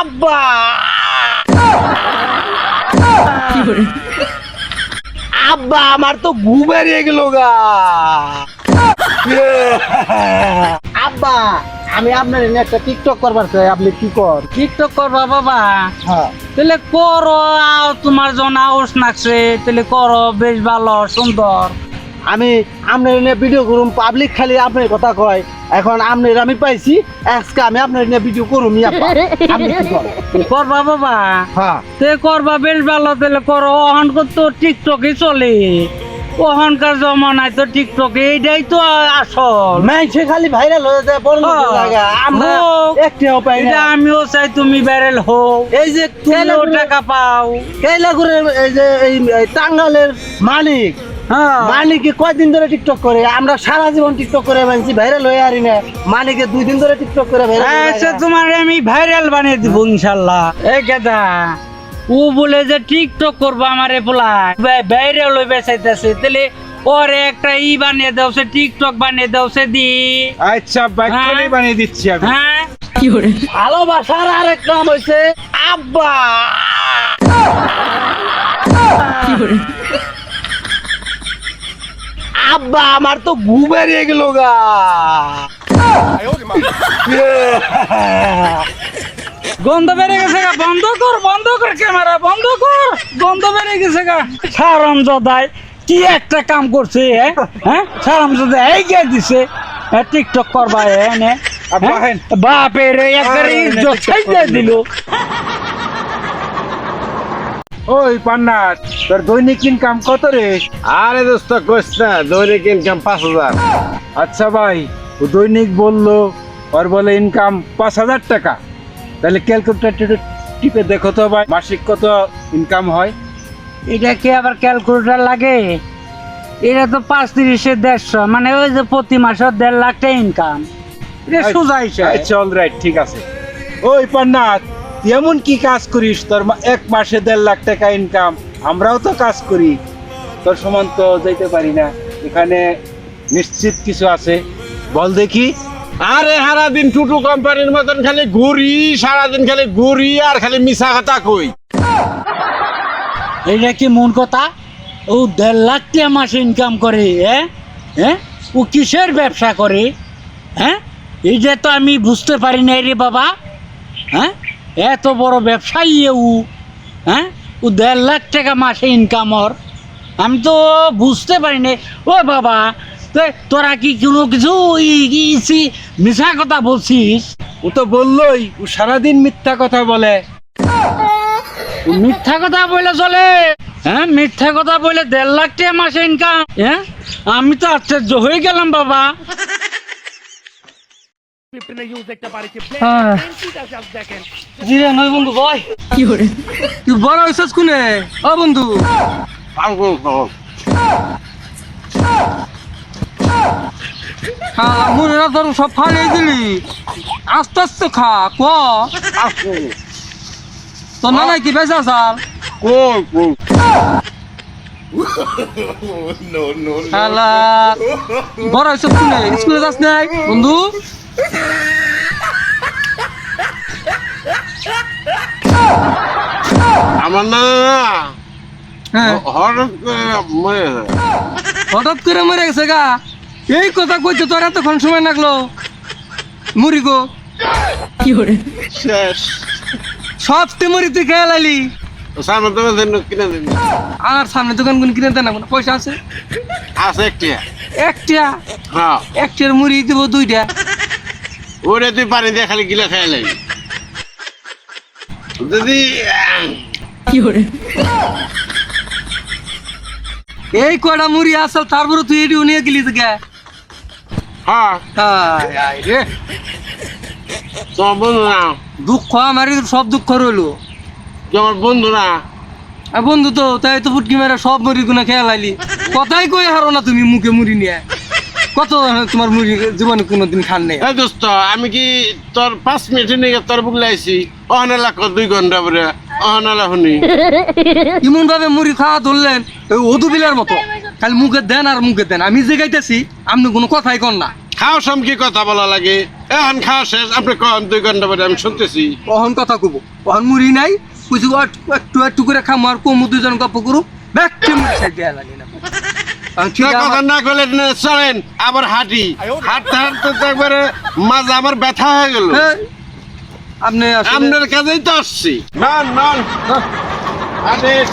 আব্বা! আব্বা আমার তো ঘুম বেরিয়ে গেল গা। আব্বা আমি আপনার এনে একটা টিকটক করবার চাই আপনি কি কর? টিকটক করবা বাবা? হ্যাঁ। তাহলে করো তোমার জন আউস নাকছে তাহলে করো বেশ ভালো সুন্দর। আমি আপনার এনে ভিডিও করুম পাবলিক খালি আপনার কথা কয়। এখন আপনার আমি পাইছি আজকে আমি আপনার এনে ভিডিও করুম করবা বাবা। হ্যাঁ। তে করবা বেশ ভালো তাহলে করো। অহনকার তো টিকটকে চলে। অহনকার জমানায় তো টিকটকে এইটাই তো আসল। মাইছে খালি ভাইরাল হয়ে যায় বড় হ্যাঁ। জায়গা আমরা হোক। পাই না আমিও চাই তুমি ব্যারেল হো এই যে তুমিও টাকা পাও। কেলাগুড়ের এই যে এই টাঙ্গালের মালিক হ্যাঁ। মালিকে কয়দিন ধরে টিকটক করে? আমরা সারা জীবন টিকটক করে মানছি ভাইরাল হয়ে আরি না। মালিকে দুই দিন ধরে টিকটক করে ভাইরাল আচ্ছা তোমার আমি ভাইরাল বানিয়ে দিব ইনশাল্লাহ। এই কেদা ও বলে যে টিকটক করব আমারে বলা। ভাইরাল হয়ে বেসাইতেছে তাহলে ওরে একটা ই বানিয়ে দাও সে টিকটক বানিয়ে দাও সে দি। আচ্ছা বাইকটাই হ্যাঁ। বানিয়ে দিচ্ছি আমি। হ্যাঁ। কি করে ভালোবাসার আরেক নাম হয়েছে আব্বা। আব্বা আমার তো ঘুম বেরিয়ে গেল গা। গন্ধ বেড়ে গেছে গা বন্ধ কর বন্ধ কর ক্যামেরা বন্ধ কর গন্ধ বেড়ে গেছে গা। সারম জদাই কি একটা কাম করছে হ্যাঁ হ্যাঁ? সারম জদাই এই কে দিছে। হ্যাঁ, টিকটক করবা এনে হেন। বাপের একবারে ইজ্জত। দিল। ওই পান্নাত তোর দৈনিক ইনকাম কত রে? আরে দোস্ত কোস না দৈনিক ইনকাম পাঁচ হাজার। আচ্ছা ভাই ও দৈনিক বলল ওর বলে ইনকাম পাঁচ হাজার টাকা। তাহলে ক্যালকুলেটার টিপে দেখো তো ভাই মাসিক কত ইনকাম হয়? এটা কি আবার ক্যালকুলেটর লাগে? এটা তো পাঁচ তিরিশে দেড়শো মানে ওই যে প্রতি মাসে দেড় লাখ টাকা ইনকাম এটা সোজা হিসাব। আচ্ছা অল রাইট ঠিক আছে। ওই পান্নাত তুই এমন কি কাজ করিস? তোর এক মাসে দেড় লাখ টাকা ইনকাম আমরাও তো কাজ করি। তোর সমান তো যেতে পারি না। এখানে নিশ্চিত কিছু আছে। বল দেখি। আরে সারাদিন টুটু কোম্পানির মতন খালি ঘুরি, সারাদিন খালি ঘুরি আর খালি মিশা কথা কই। এইটা কি মন কথা? ও দেড় লাখ টাকা মাসে ইনকাম করে হ্যাঁ হ্যাঁ ও কিসের ব্যবসা করে? হ্যাঁ? এইটা তো আমি বুঝতে পারি না রে বাবা। হ্যাঁ? এত বড় ব্যবসায়ী ও হ্যাঁ? ও দেড় লাখ টাকা মাসে ইনকাম ওর। আমি তো বুঝতে পারি না ও বাবা তো- তোরা কি কোনো কিছু মিশা কথা বলছিস? ও তো বললোই ও সারাদিন মিথ্যা কথা বলে। ও মিথ্যা কথা বলে চলে। হ্যাঁ মিথ্যা কথা বলে দেড় লাখ টাকা মাসে ইনকাম হ্যাঁ? আমি তো আশ্চর্য হয়ে গেলাম বাবা। জিরে নয় বন্ধু ভাই তুই বড় হয়েছিস কোনে ও বন্ধু। হ্যাঁ মুড়ে তোর সব ফালিয়ে দিলি। আস্তে আস্তে খা ক? তোর নানা কি বেচা কই? শালা বড় স্কুলে যাস নাই বন্ধু? আমার না হ্যাঁ। হঠাৎ করে মরে গেছে। হঠাৎ করে মরে গেছে গা। এই কথা কইতে তোর এতক্ষণ সময় লাগল? মুড়ি গো। কি শেষ। সব তে মুড়ি তুই খেয়ে লাইলি সামনে কিনে দিন আর সামনে দোকান কোন কিনে দেন না পয়সা আছে? আছে একটা একটা হ্যাঁ। একটার মুড়ি দিব দুইটা। ওরে তুই পানি দিয়ে খালি গিলে খেয়ে লাই। যদি এই কয়টা মুড়ি আসল তারপরে তুই এটিও নিয়ে গেলি তো গে হ্যাঁ। হায় দুঃখ আমার সব দুঃখ রইল। তোমার বন্ধু না। আর বন্ধু তো তাই তো ফুটকি মেরে সব মুড়ি গুনা খেয়ে লাইলি। কথাই কই হারো না তুমি মুখে মুড়ি নিয়ে। কত তোমার মুড়ি জীবনে কোনোদিন খান নেই। এই দোস্ত আমি কি তোর পাঁচ মিনিট নিয়ে তোর বুক লাইছি অহনালা কর দুই ঘণ্টা পরে অহনালা শুনি এমন ভাবে মুড়ি খাওয়া ধরলেন ওই অদু বিলার মতো। খালি মুখে দেন আর মুখে দেন। আমি যে গাইতেছি আপনি কোনো কথাই কর না। খাও সম কি কথা বলা লাগে। এখন খাওয়া শেষ আপনি কন? দুই ঘণ্টা পরে আমি শুনতেছি। অহন কথা কব অহন মুড়ি নাই কিছু একটু একটু করে খাম আর কমু দুজন গপ করু মুড়ি সাইড দেয়া লাগে না। কথা করলে চলেন আবার হাঁটি। হাঁটতে হাঁটতে একবারে মাজা আমার ব্যথা হয়ে গেল। হ্যাঁ, আপনি আপনার কাছেই তো আসছি। না না হাঁটেন